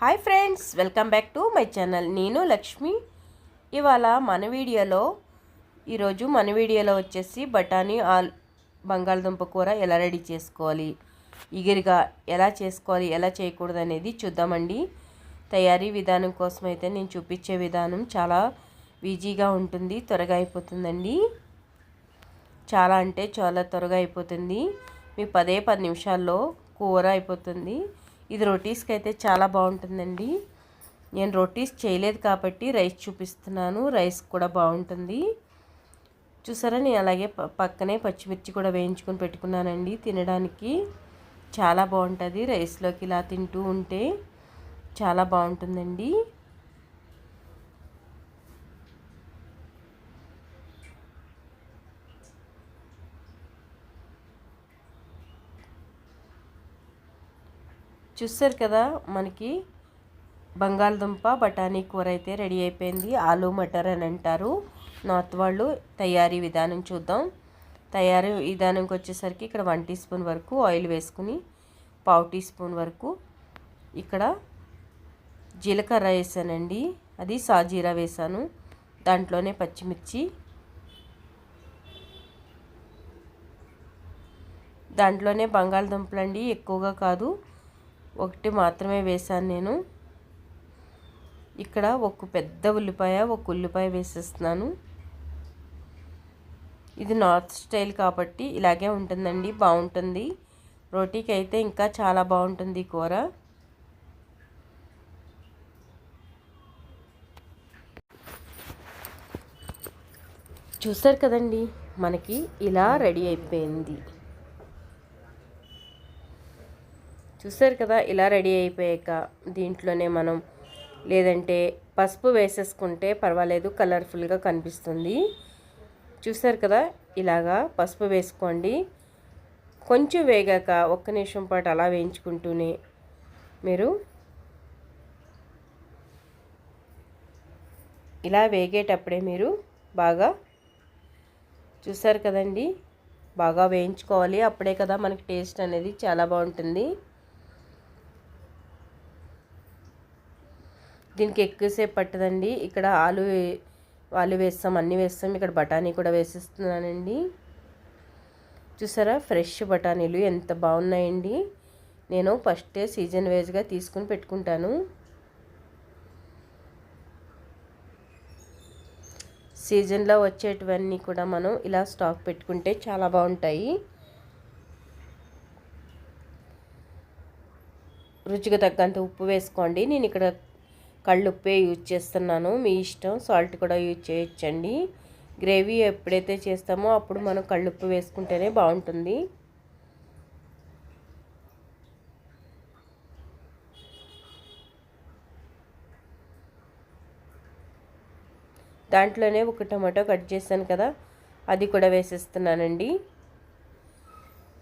Hi friends welcome back to my channel. నేను లక్ష్మి. ఇవాళ మన వీడియోలో ఈరోజు మన వీడియోలో వచ్చేసి బఠానీ ఆల్ బంగాళదుంప కూర ఎలా రెడీ చేసుకోవాలి ఇగిరిగా ఎలా చేసుకోవాలి ఎలా చేయకూడదు అనేది చూద్దామండి. తయారీ విధానం కోసం అయితే నేను చూపించే విధానం చాలా ఈజీగా ఉంటుంది త్వరగా అయిపోతుందండి. చాలా అంటే చాలా త్వరగా అయిపోతుంది. మీ పదే పది నిమిషాల్లో కూర అయిపోతుంది. ఇది రొటీస్కి అయితే చాలా బాగుంటుందండి. నేను రొటీస్ చేయలేదు కాబట్టి రైస్ చూపిస్తున్నాను. రైస్ కూడా బాగుంటుంది. చూసారా? నేను అలాగే పక్కనే పచ్చిమిర్చి కూడా వేయించుకొని పెట్టుకున్నానండి. తినడానికి చాలా బాగుంటుంది. రైస్లోకి ఇలా తింటూ ఉంటే చాలా బాగుంటుందండి. చూస్తారు కదా మనకి బంగాళదుంప బఠానీ కూర అయితే రెడీ అయిపోయింది. ఆలు మటర్ అని అంటారు. నార్త్ వాళ్ళు తయారీ విధానం చూద్దాం. తయారీ విధానంకి వచ్చేసరికి ఇక్కడ వన్ టీ స్పూన్ వరకు ఆయిల్ వేసుకుని పావు టీ స్పూన్ వరకు ఇక్కడ జీలకర్ర వేసానండి. అది సాజీరా వేసాను. దాంట్లోనే పచ్చిమిర్చి. దాంట్లోనే బంగాళదుంపలు అండి ఎక్కువగా కాదు. ఒకటి మాత్రమే వేసాను నేను. ఇక్కడ ఒక పెద్ద ఉల్లిపాయ ఒక ఉల్లిపాయ వేసేస్తున్నాను. ఇది నార్త్ స్టైల్ కాబట్టి ఇలాగే ఉంటుందండి బాగుంటుంది. రోటీకి అయితే ఇంకా చాలా బాగుంటుంది కూర. చూసారు కదండి మనకి ఇలా రెడీ అయిపోయింది. చూసారు కదా ఇలా రెడీ అయిపోయాక దీంట్లోనే మనం లేదంటే పసుపు వేసేసుకుంటే పర్వాలేదు కలర్ఫుల్గా కనిపిస్తుంది. చూసారు కదా ఇలాగా పసుపు వేసుకోండి. కొంచెం వేగాక ఒక్క నిమిషం పాటు అలా వేయించుకుంటూనే మీరు ఇలా వేగేటప్పుడే మీరు బాగా చూసారు కదండి బాగా వేయించుకోవాలి. అప్పుడే కదా మనకి టేస్ట్ అనేది చాలా బాగుంటుంది. దీనికి ఎక్కువసేపు పట్టదండి. ఇక్కడ ఆలు ఆలు వేస్తాం అన్నీ వేస్తాం. ఇక్కడ బఠానీ కూడా వేసేస్తున్నానండి. చూసారా? ఫ్రెష్ బఠానీలు ఎంత బాగున్నాయండి. నేను ఫస్టే సీజన్ వైజ్గా తీసుకుని పెట్టుకుంటాను. సీజన్లో వచ్చేటివన్నీ కూడా మనం ఇలా స్టాక్ పెట్టుకుంటే చాలా బాగుంటాయి. రుచికి తగ్గంత ఉప్పు వేసుకోండి. నేను ఇక్కడ కళ్ళుప్పే యూజ్ చేస్తున్నాను. మీ ఇష్టం సాల్ట్ కూడా యూజ్ చేయొచ్చండి. గ్రేవీ ఎప్పుడైతే చేస్తామో అప్పుడు మనం కళ్ళుప్పు వేసుకుంటేనే బాగుంటుంది. దాంట్లోనే ఒక టమాటో కట్ చేశాను కదా అది కూడా వేసేస్తున్నానండి.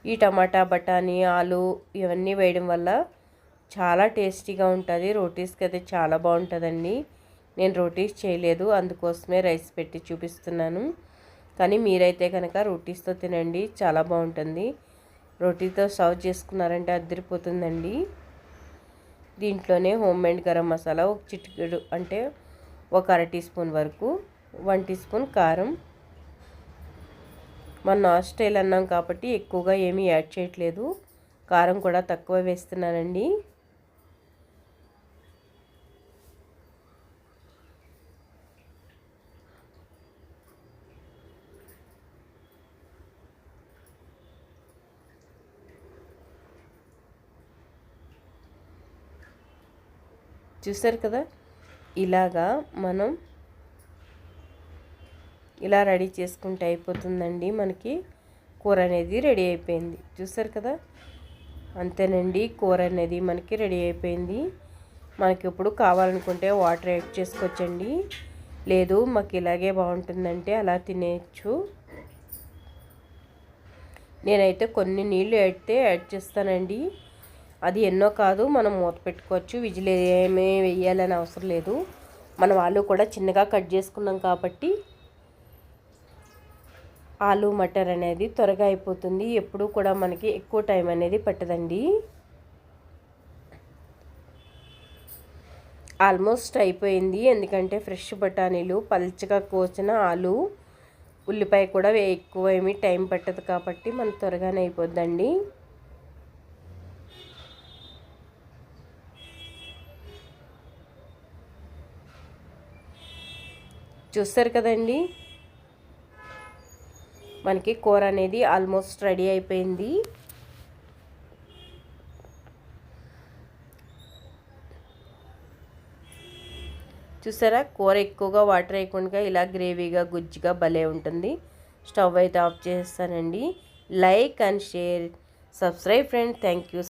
ఈ టమాటా బఠానీ ఆలు ఇవన్నీ వేయడం వల్ల చాలా టేస్టీగా ఉంటుంది. రోటీస్కి అయితే చాలా బాగుంటుందండి. నేను రోటీస్ చేయలేదు అందుకోసమే రైస్ పెట్టి చూపిస్తున్నాను. కానీ మీరైతే కనుక రోటీస్తో తినండి చాలా బాగుంటుంది. రోటీతో సర్వ్ చేసుకున్నారంటే అద్దరిపోతుందండి. దీంట్లోనే హోమ్ మేడ్ గరం మసాలా ఒక చిటికెడు అంటే ఒక అర టీ స్పూన్ వరకు వన్ టీ స్పూన్ కారం. మన నార్త్ స్టైల్ అన్నాం కాబట్టి ఎక్కువగా ఏమీ యాడ్ చేయట్లేదు. కారం కూడా తక్కువ వేస్తున్నానండి. చూసారు కదా? ఇలాగా మనం ఇలా రెడీ చేసుకుంటే అయిపోతుందండి మనకి. కూర అనేది రెడీ అయిపోయింది. చూసారు కదా? అంతేనండి కూర అనేది మనకి రెడీ అయిపోయింది. మనకి ఇప్పుడు కావాలనుకుంటే వాటర్ యాడ్ చేసుకోవచ్చండి. లేదు మాకు ఇలాగే బాగుంటుందంటే అలా తినేయచ్చు. నేనైతే కొన్ని నీళ్ళు అయితే యాడ్ చేస్తానండి. అది ఎన్నో కాదు మనం మూత పెట్టుకోవచ్చు. విజిల్ ఏమీ వేయాలని అవసరం లేదు. మన వాళ్ళు కూడా చిన్నగా కట్ చేసుకున్నాం కాబట్టి ఆలు మటర్ అనేది త్వరగా అయిపోతుంది. ఎప్పుడు కూడా మనకి ఎక్కువ టైం అనేది పట్టదండి. ఆల్మోస్ట్ అయిపోయింది. ఎందుకంటే ఫ్రెష్ బఠానీలు పల్చగా కోసిన ఆలు ఉల్లిపాయ కూడా ఎక్కువ ఏమీ టైం పట్టదు కాబట్టి మన త్వరగానే అయిపోద్దండి. చూస్తారు కదండి. మనకి కూర అనేది ఆల్మోస్ట్ రెడీ అయిపోయింది. చూసారా? కూర ఎక్కువగా వాటర్ వేయకుండా ఇలా గ్రేవీగా గుజ్జుగా భలే ఉంటుంది. స్టవ్ అయితే ఆఫ్ చేస్తానండి. Like and share. Subscribe friend. Thank you